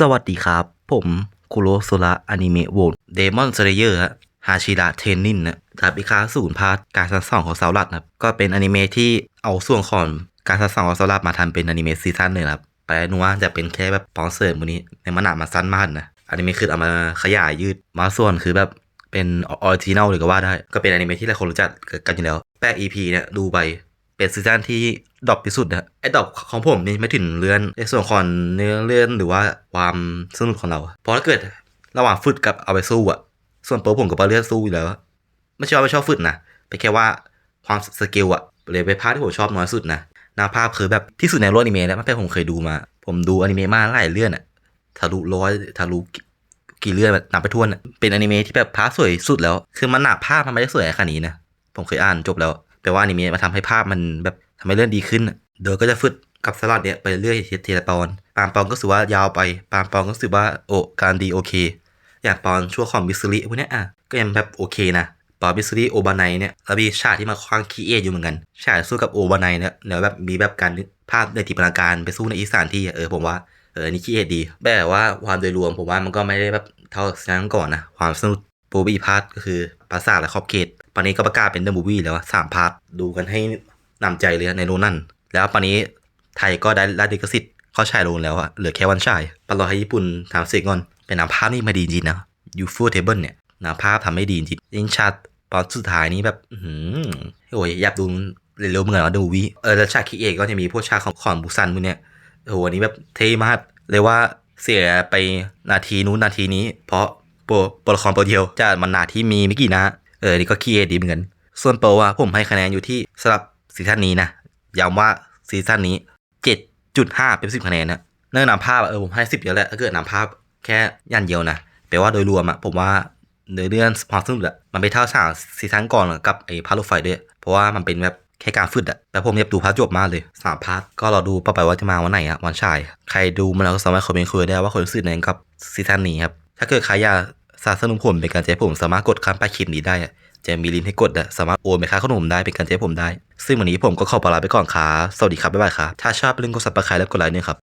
สวัสดีครับ ผมคุโรโซระอนิเมะโวตเดมอนสเลเยอร์ฮาชิระเทนนินนะดาบพิฆาศูนย์พาร์ทการสังสอนของเสาลักนะครับก็เป็นอนิเมะที่เอาส่วนของการสังสอนของเสาลักมาทำเป็นอนิเมะซีซั่นหนึ่งครับไปนูว่าจะเป็นแค่แบบปอนเสิร์มือนี้ในมันหนามาสั้นมากนะอนิเมะคือเอามาขยายยืดมาส่วนคือแบบเป็นออริจินัลเลยก็ว่าได้ ก็เป็นอนิเมะที่หลายคนรู้จักกันอยู่แล้วแปด EP เนี่ยดูไป เป็นซีซั่นที่ดรอปที่สุดนะไอ้ดรอปของผมนี่ไม่ถึงเลื่อนในส่วนของเนื้อเรื่องหรือว่าความสนุกของเราเพราะถ้าเกิดระหว่างฝึกกับเอาไปสู้อะส่วนตัวผมกับเอาเลือนสู้อยู่แล้วไม่ใช่ว่าไม่ชอบฝึกนะเป็นแค่ว่าความสกิลอะเลยไปนภาคที่ผมชอบน้อยสุดนะหนาภาพคือแบบที่สุดในโลกอนิเมะแล้วตั้งแต่ผมเคยดูมา ผมดูอนิเมะมาหลายเรื่องอะทะลุร้อยทะลุกี่เรื่องแบบนับไปทั่วนเป็นอนิเมะที่แบบภาพสวยสุดแล้ว คือมันหนาภาพมันไม่ได้สวยขนาดนี้นะผมเคยอ่านจบแล้ว แปลว่าอนิเมะมาทำให้ภาพมันแบบทำให้เรื่องดีขึ้นน่ะโดยก็จะฟึดกับสลัดเนี่ยไปเรื่อยทีละตอน ปามปอนก็รู้สึกว่ายาวไป ปามปอนก็รู้สึกว่าโอ้การดีโอเค อย่างตอนช่วงของมิสซิลิพวกเนี้ยอะก็ยังแบบโอเคนะตอนมิสซิลิโอบานายเนี่ยแล้วมีฉากที่มาคว้างคีเอทอยู่เหมือนกันฉากสู้กับโอบานายเนี่ยเดี๋ยวแบบมีแบบการภาพในจินตนาการไปสู้ในอีสานที่เออผมว่าเออนี่คีเอทดีแบบว่าความโดยรวมผมว่ามันก็ไม่ได้แบบเท่าซีซั่นก่อนนะความสนุกโปรบีพาร์ทก็คือ ปราสาและขอบเขตปานนี้ก็ประกาศเป็นเดอะมูวี่แล้วสามพาร์ทดูกันให้นำใจเลยในโน่นนั่น แล้วปานนี้ไทยก็ได้รับลิขสิทธิ์เข้าฉายโรงแล้วอะเหลือแค่วันฉายปรอให้ญี่ปุ่นทำเสกก่อน เป็นหนังภาพนี่มาดีจริงนะยูฟูเทเบิลเนี่ยหนังภาพทำไม่ดีจริงยิ่งชัดตอนสุดท้ายนี้แบบอื้อหือโอ้ยอยากดูเร็วๆเหมือนกันว่าดูวีเออแล้วฉากคิเอกก็จะมีพวกฉากของของบุซันพวกเนี้ยโอ้โหอันนี้แบบเท่มากเลยว่าเสียไปนาทีนู้นนาทีนี้ เพราะ โปรโปรละครโปรเดียวจากมันหนาที่มีไม่กี่นะเออนี่ก็คีเอดีเหมือนกันส่วนโปรอะผมให้คะแนนอยู่ที่สำหรับซีซั่นนี้นะย้ำว่าซีซั่นนี้7.5เป็น10คะแนนนะเรื่องนำภาพเออผมให้10เดียวแหละถ้าเกิดนำภาพแค่ยันเดียวนะแปลว่าโดยรวมอะผมว่าเนื้อเรื่องพอสนุกอะมันไม่เท่าฉากซีซั่นก่อนกับไอ้พาร์ทรถไฟด้วย เพราะว่ามันเป็นแบบแค่การฟึดอะแต่ผมอยากดูพาร์ทจบมากเลยสามพาร์ทก็รอดูต่อไปว่าจะมาวันไหนอะวันฉาย ใครดูมันแล้วก็สามารถคอมเมนต์คุยได้ว่าคนรู้สึกยังไงกับซีซั่นนี้ครับถ้าเกิดใครอยาก สนับสนุนผมเป็นการใจผมสามารถกดข้ามไปคลิปนี้ได้จะมีลิงก์ให้กดอะสามารถโอนไปค่าขนมได้เป็นการใจผมได้ ซึ่งวันนี้ผมก็ขอปลาไปก่อนครับสวัสดีครับบ๊ายบายครับถ้าชอบเรื่องกดซับสไครต์และกดไลค์เนี่ยครับ